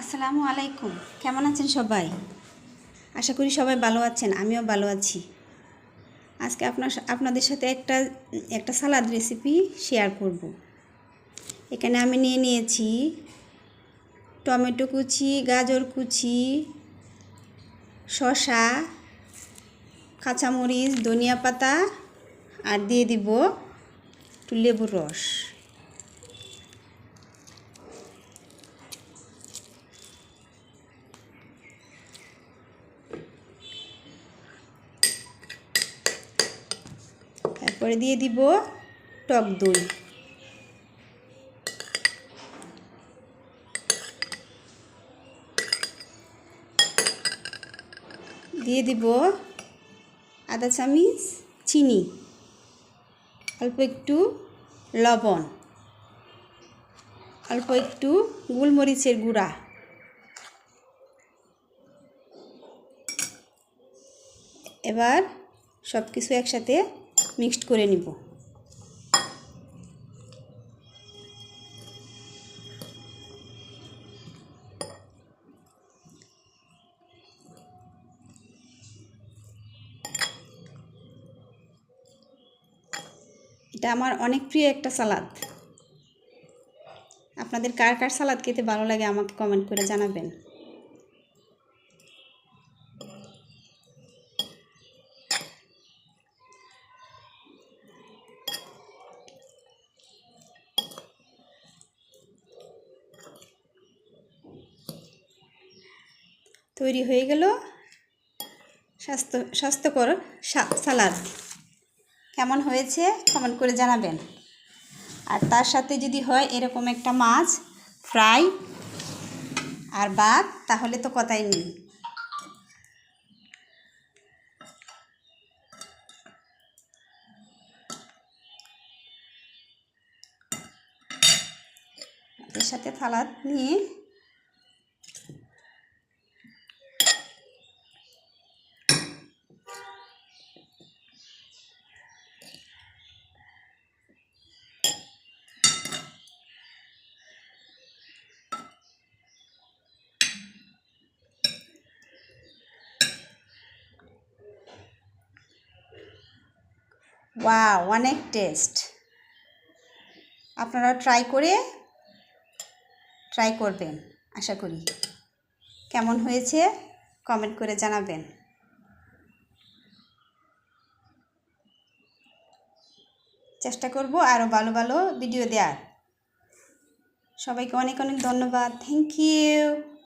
আসসালামু আলাইকুম। কেমন আছেন সবাই? আশা করি সবাই ভালো আছেন, আমিও ভালো আছি। আজকে আপনার আপনাদের সাথে একটা একটা সালাদ রেসিপি শেয়ার করব। এখানে আমি নিয়ে নিয়েছি টমেটো কুচি, গাজর কুচি, শসা, কাঁচামরিচ, ধনিয়া পাতা, আর দিয়ে দিব একটু লেবুর রস। তারপরে দিয়ে দিব টক দই। দিয়ে দিব আধা চামচ, চিনি, অল্প একটু লবণ, অল্প একটু গোলমরিচের গুঁড়া। এবার সব কিছু একসাথে মিক্সড করে নিব। এটা আমার অনেক প্রিয় একটা সালাদ। আপনাদের কার কার সালাদ খেতে ভালো লাগে আমাকে কমেন্ট করে জানাবেন। তৈরি হয়ে গেল স্বাস্থ্য স্বাস্থ্যকর সালাদ। কেমন হয়েছে কমেন্ট করে জানাবেন। আর তার সাথে যদি হয় এরকম একটা মাছ, ফ্রাই আর ভাত, তাহলে তো কথাই নেই। এর সাথে সালাদ নিয়ে ওয়াও অনেক টেস্ট আপনারা ট্রাই করে ট্রাই করবেন, আশা করি। কেমন হয়েছে? কমেন্ট করে জানাবেন। চেষ্টা করব আরও ভালো ভালো ভিডিও দেওয়ার সবাইকে অনেক অনেক ধন্যবাদ। Thank you